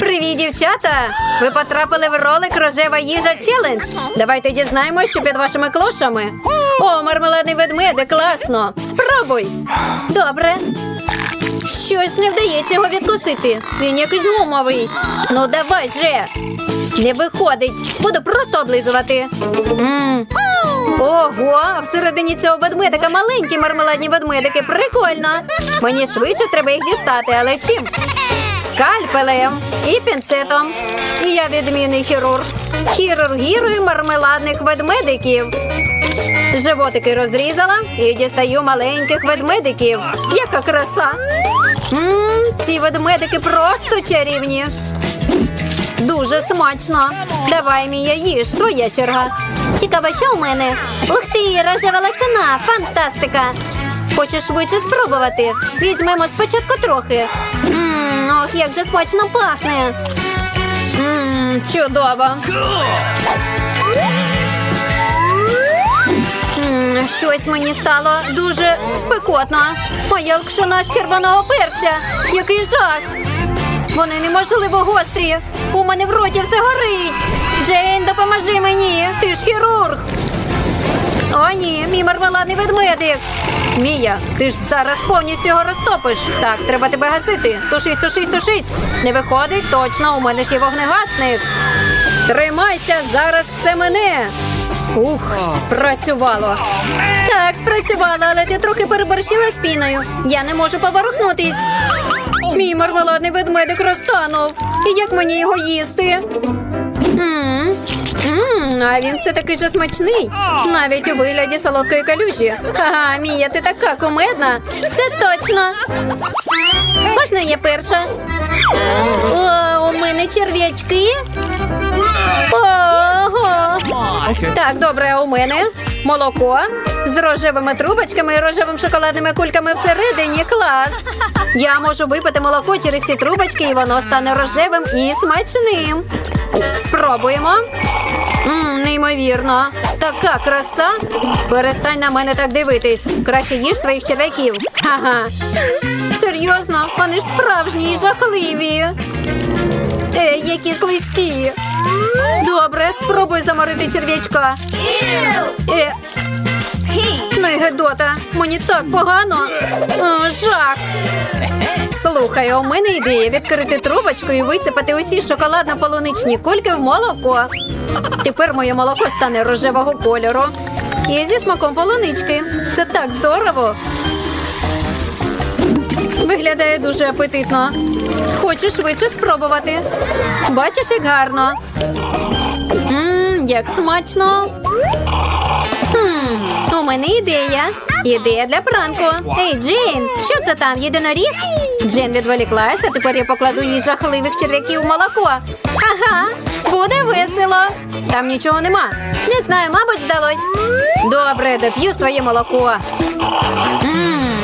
Привіт, дівчата! Ви потрапили в ролик Рожева їжа челендж. Давайте дізнаємось, що під вашими клошами. О, мармеладний ведмедик, класно! Спробуй! Добре. Щось не вдається його відкусити. Він якийсь гумовий. Ну давай же. Не виходить. Буду просто облизувати. М. Ого, а всередині цього ведмедика маленькі мармеладні ведмедики. Прикольно. Мені швидше треба їх дістати, але чим? Скальпелем і пінцетом. І я відмінний хірург. Хірургірую мармеладних ведмедиків. Животики розрізала і дістаю маленьких ведмедиків. Яка краса! Мм, ці ведмедики просто чарівні. Дуже смачно. Давай, Мія, їж, твоя черга. Цікаво, що у мене? Ух ти, рожева лакшина, фантастика! Хочеш швидше спробувати? Візьмемо спочатку трохи. Мм, ох, як же смачно пахне. Мм, чудово. М, Щось мені стало дуже спекотно. Моя лакшина з червоного перця. Який жах! Вони неможливо гострі. У мене в роті все горить. Джейн, допоможи мені. Ти ж хірург. О, ні, мій мармеладний ведмедик. Мія, ти ж зараз повністю його розтопиш. Так, треба тебе гасити. Тушись, тушись, тушись. Не виходить, точно, у мене ж є вогнегасник. Тримайся, зараз все мене. Ух, спрацювало. Так, спрацювало, але ти трохи переборщила з піною. Я не можу поворухнутись. Мій мармеладний ведмедик розтанув. І як мені його їсти? А він все такий же смачний. Навіть у вигляді солодкої калюжі. Ага, Мія, ти така кумедна. Це точно. Можна я перша? О, у мене черв'ячки. Ого. Так, добре, а у мене молоко з рожевими трубочками і рожевими шоколадними кульками всередині. Клас. Я можу випити молоко через ці трубочки, і воно стане рожевим і смачним. Спробуємо. Мм, неймовірно. Така краса. Перестань на мене так дивитись. Краще їж своїх черв'яків. Ага. Серйозно, вони ж справжні і жахливі. Ей, які слизькі. Добре, спробуй заморити черв'ячка. Е. Ну гедота, мені так погано. О, жах. Слухай, у мене ідея відкрити трубочку і висипати усі шоколадно-полуничні кульки в молоко. Тепер моє молоко стане рожевого кольору. І зі смаком полунички. Це так здорово. Виглядає дуже апетитно. Хочу швидше спробувати. Бачиш, як гарно. Мм, як смачно. Хм, у мене ідея. Ідея для пранку. Ей, Джейн, що це там? Єдиноріг? Джейн відволіклася, тепер я покладу їй жахливих черв'яків у молоко. Ага, буде весело. Там нічого нема. Не знаю, мабуть, здалось. Добре, доп'ю своє молоко. Мм,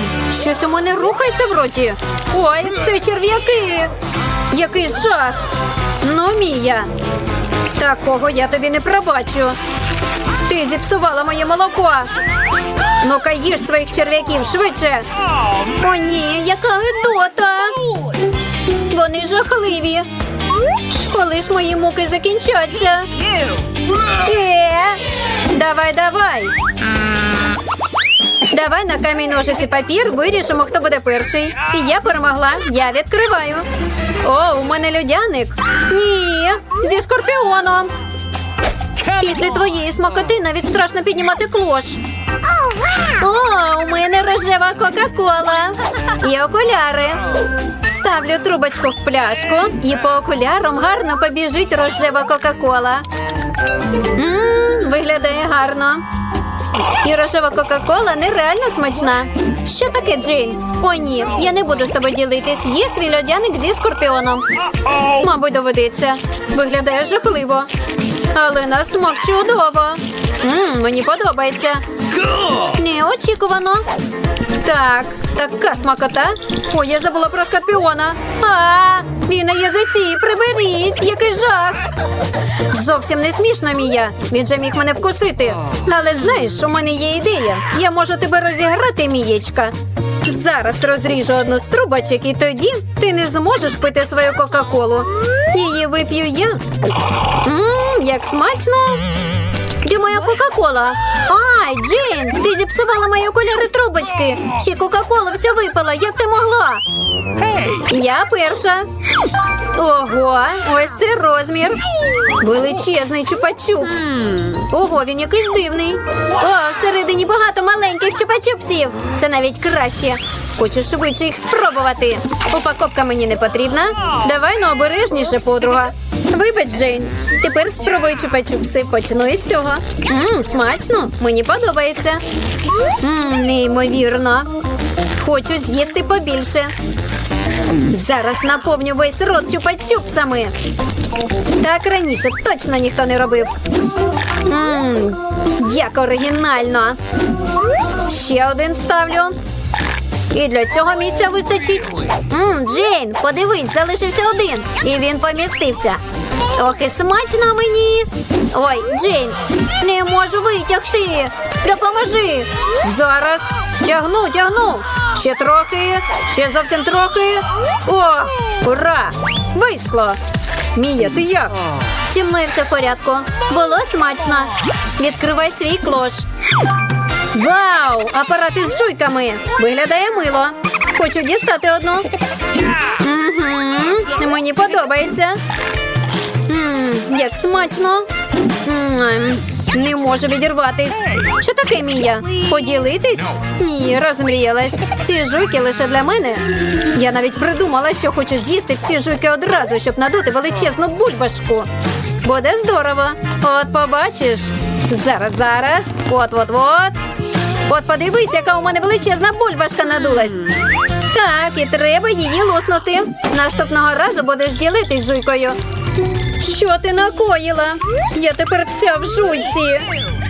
щось у мене рухається в роті. Ой, це черв'яки. Який жах. Ну, Мія. Такого я тобі не пробачу. Ти зіпсувала моє молоко. Ну-ка їж своїх черв'яків швидше. О, ні, яка гидота. Вони жахливі. Коли ж мої муки закінчаться? Е, давай, давай. Давай на камінь ножиці папір вирішимо, хто буде перший. І я перемогла. Я відкриваю. О, у мене льодяник. Ні, зі скорпіоном. Після твоєї смакоти навіть страшно піднімати клош. О, у мене рожева Кока-Кола. І окуляри. Ставлю трубочку в пляшку, і по окулярам гарно побіжить рожева Кока-Кола. Виглядає гарно. І рожева Кока-Кола нереально смачна. Що таке, Джейн? О, ні, я не буду з тобою ділитись. Їж свій льодяник зі скорпіоном. Мабуть, доведеться. Виглядає жахливо. Але на смак чудово. Мм, мені подобається. Неочікувано. Так, така смакота. Ой, я забула про скорпіона. А, він на язиці. Приберіть, який жах. Зовсім не смішно, Мія. Він же міг мене вкусити. Але знаєш, у мене є ідея. Я можу тебе розіграти, Мієчка. Зараз розріжу одну з трубочок, і тоді ти не зможеш пити свою Кока-Колу. Її вип'ю я. Ммм, як смачно! Де моя Кока-Кола? Ай, Джейн, ти зіпсувала мої окуляри трубочки. Ще Кока-Кола все випила, як ти могла? Я перша. Ого, ось це розмір. Величезний чупа-чупс. Ого, він якийсь дивний. О, всередині багато маленьких чупа-чупсів. Це навіть краще. Хочу швидше їх спробувати. Упаковка мені не потрібна. Давай ну обережніше, подруга. Вибач, Джейн. Тепер спробуй чупа-чупси. Почну із цього. Мм, смачно. Мені подобається. Мм, неймовірно. Хочу з'їсти побільше. Зараз наповню весь рот чупа-чупсами. Так раніше точно ніхто не робив. Ммм, як оригінально. Ще один вставлю. І для цього місця вистачить. Ммм, Джейн, подивись, залишився один. І він помістився. Ох, смачно мені. Ой, Джейн, не можу витягти. Допоможи. Зараз тягну, тягну. Ще трохи, ще зовсім трохи. О, ура! Вийшло. Мія, ти як? Зі мною все в порядку. Було смачно. Відкривай свій клош. Вау! Апарат із жуйками. Виглядає мило. Хочу дістати одну. Угу, Мені подобається. Смачно. Не можу відірватись. Що таке, Мія? Поділитись? Ні, розмріялась. Ці жуйки лише для мене. Я навіть придумала, що хочу з'їсти всі жуйки одразу, щоб надути величезну бульбашку. Буде здорово. От побачиш. Зараз, зараз. От, от, от. От подивись, яка у мене величезна бульбашка надулась. Так, і треба її луснути. Наступного разу будеш ділитись жуйкою. Що ти накоїла? Я тепер вся в жуйці.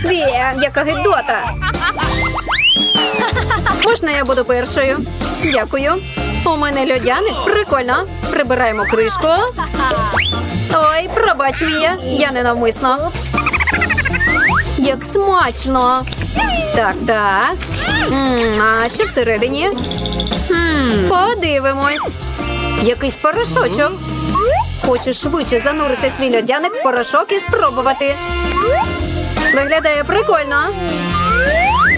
Вє, яка гидота. Можна я буду першою? Дякую. У мене льодяник. Прикольно. Прибираємо кришку. Ой, пробач Мія, я ненавмисно. Як смачно. Так, так. А що всередині? Подивимось. Якийсь порошочок. Хочу швидше занурити свій льодяник в порошок і спробувати. Виглядає прикольно.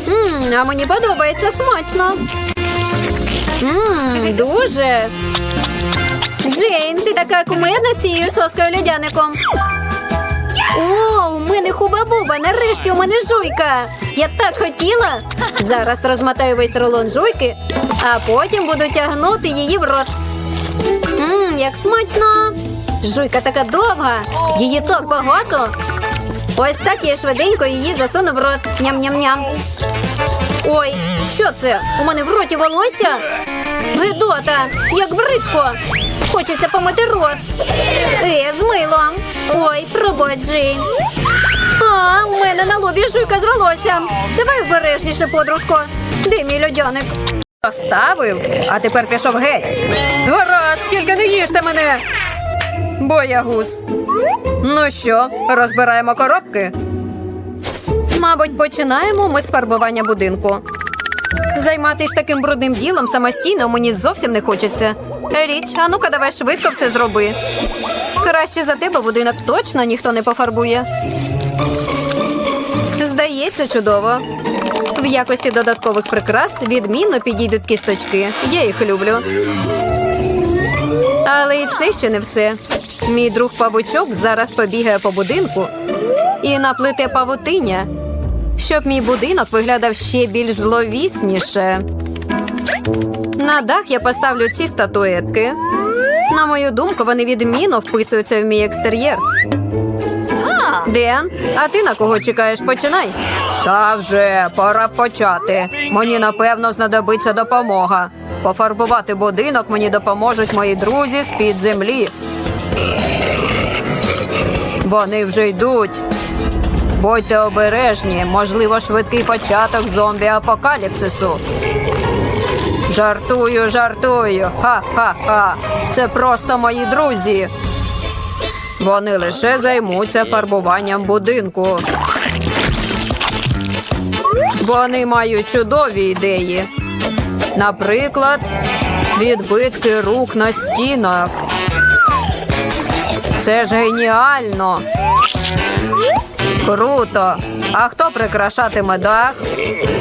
М, а мені подобається смачно. М, дуже. Джейн, ти така кумедна з цією соскою льодяником. О, у мене хуба-буба, нарешті у мене жуйка. Я так хотіла. Зараз розмотаю весь рулон жуйки, а потім буду тягнути її в рот. Мм, як смачно. Жуйка така довга, її так багато. Ось так я швиденько її засуну в рот. Ням-ням-ням. Ой, що це? У мене в роті волосся? Гидота, як бридко. Хочеться помити рот. Е, з милом. Ой, пробач, Джейн. А, у мене на лобі жуйка з волоссям. Давай обережніше, подружко. Де мій льодяник? Поставив, а тепер пішов геть. Гаразд, тільки не їжте мене. Боягуз. Ну що, розбираємо коробки? Мабуть, починаємо ми з фарбування будинку. Займатись таким брудним ділом самостійно мені зовсім не хочеться. Річ, а ну-ка давай швидко все зроби. Краще за тебе будинок точно ніхто не пофарбує. Здається, чудово. В якості додаткових прикрас відмінно підійдуть кісточки. Я їх люблю. Але і це ще не все. Мій друг павучок зараз побігає по будинку і наплете павутиння, щоб мій будинок виглядав ще більш зловісніше. На дах я поставлю ці статуетки. На мою думку, вони відмінно вписуються в мій екстер'єр. Ден, а ти на кого чекаєш? Починай. Та вже пора почати. Мені напевно знадобиться допомога. Пофарбувати будинок мені допоможуть мої друзі з під землі. Вони вже йдуть. Будьте обережні, можливо, швидкий початок зомбі-апокаліпсису. Жартую, жартую. Ха-ха-ха. Це просто мої друзі. Вони лише займуться фарбуванням будинку. Вони мають чудові ідеї. Наприклад, відбитки рук на стінах. Це ж геніально. Круто. А хто прикрашатиме дах?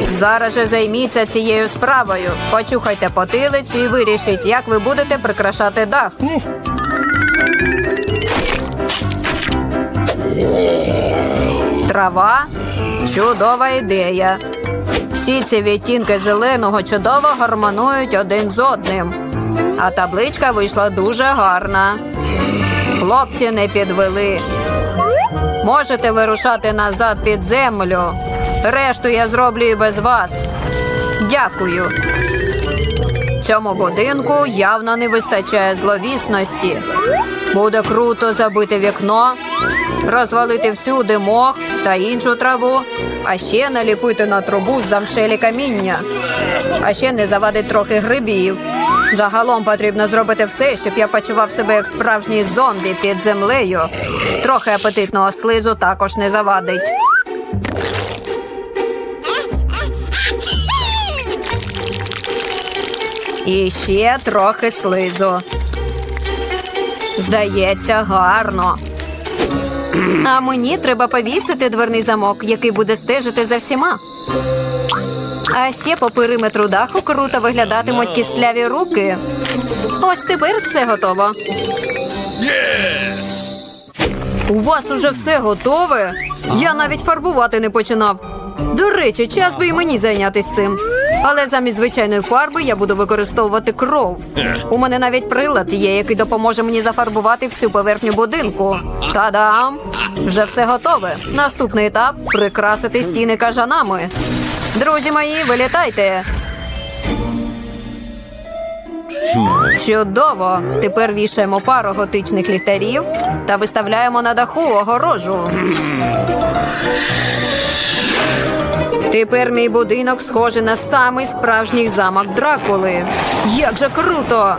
Зараз же займіться цією справою. Почухайте потилицю і вирішіть, як ви будете прикрашати дах. Трава чудова ідея. Всі ці відтінки зеленого чудово гармонують один з одним. А табличка вийшла дуже гарна. Хлопці не підвели. Можете вирушати назад під землю. Решту я зроблю і без вас. Дякую. Цьому будинку явно не вистачає зловісності. Буде круто забити вікно, розвалити всюди мох та іншу траву, а ще наліпити на трубу з замшелі каміння. А ще не завадить трохи грибів. Загалом потрібно зробити все, щоб я почував себе як справжній зомбі під землею. Трохи апетитного слизу також не завадить. І ще трохи слизу. Здається, гарно. А мені треба повісити дверний замок, який буде стежити за всіма. А ще по периметру даху круто виглядатимуть кістляві руки. Ось тепер все готово. У вас уже все готове? Я навіть фарбувати не починав. До речі, час би і мені зайнятися цим. Але замість звичайної фарби я буду використовувати кров. У мене навіть прилад є, який допоможе мені зафарбувати всю поверхню будинку. Та-дам! Вже все готове. Наступний етап прикрасити стіни кажанами. Друзі мої, вилітайте. Чудово! Тепер вішаємо пару готичних ліхтарів та виставляємо на даху огорожу. Тепер мій будинок схожий на самий справжній замок Дракули. Як же круто!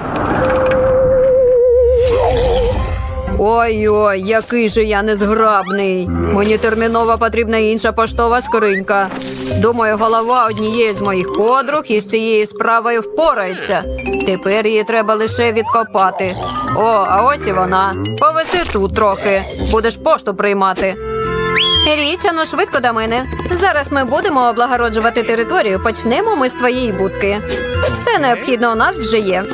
Ой-ой, який же я незграбний. Мені терміново потрібна інша поштова скринька. Думаю, голова однієї з моїх подруг із цією справою впорається. Тепер її треба лише відкопати. О, а ось і вона. Повеси тут трохи. Будеш пошту приймати. Річано швидко до мене. Зараз ми будемо облагороджувати територію. Почнемо ми з твоєї будки. Все необхідне у нас вже є.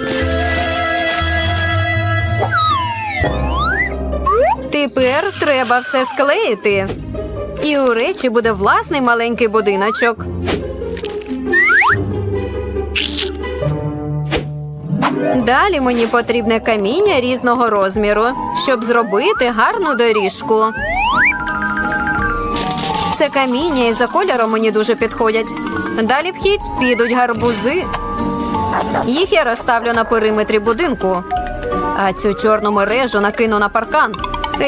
Тепер треба все склеїти. І у речі буде власний маленький будиночок. Далі мені потрібне каміння різного розміру, щоб зробити гарну доріжку. Це каміння і за кольором мені дуже підходять. Далі в хід підуть гарбузи. Їх я розставлю на периметрі будинку. А цю чорну мережу накину на паркан.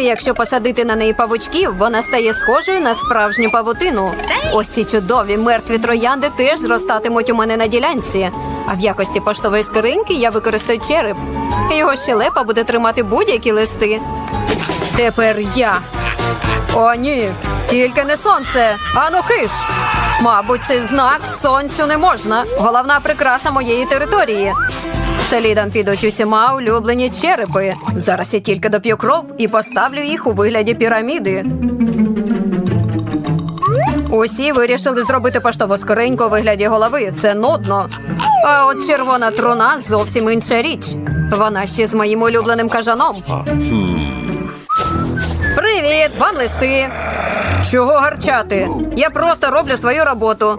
Якщо посадити на неї павучків, вона стає схожою на справжню павутину. Ось ці чудові мертві троянди теж зростатимуть у мене на ділянці. А в якості поштової скриньки я використаю череп. Його щелепа буде тримати будь-які листи. Тепер я. О, ні, тільки не сонце, ану киш. Мабуть, цей знак сонцю не можна. Головна прикраса моєї території. Слідом підуть усіма улюблені черепи. Зараз я тільки доп'ю кров і поставлю їх у вигляді піраміди. Усі вирішили зробити поштову скриньку у вигляді голови. Це нудно. А от червона труна зовсім інша річ. Вона ще з моїм улюбленим кажаном. Привіт, вам листи. Чого гарчати? Я просто роблю свою роботу.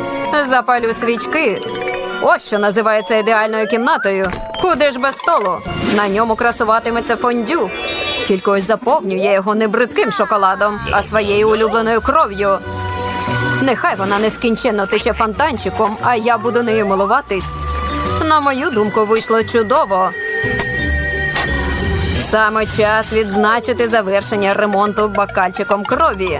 Запалю свічки. Ось що називається ідеальною кімнатою. Куди ж без столу? На ньому красуватиметься фондю. Тільки ось заповню я його не бридким шоколадом, а своєю улюбленою кров'ю. Нехай вона нескінченно тече фонтанчиком, а я буду нею милуватись. На мою думку, вийшло чудово. Саме час відзначити завершення ремонту бокальчиком крові.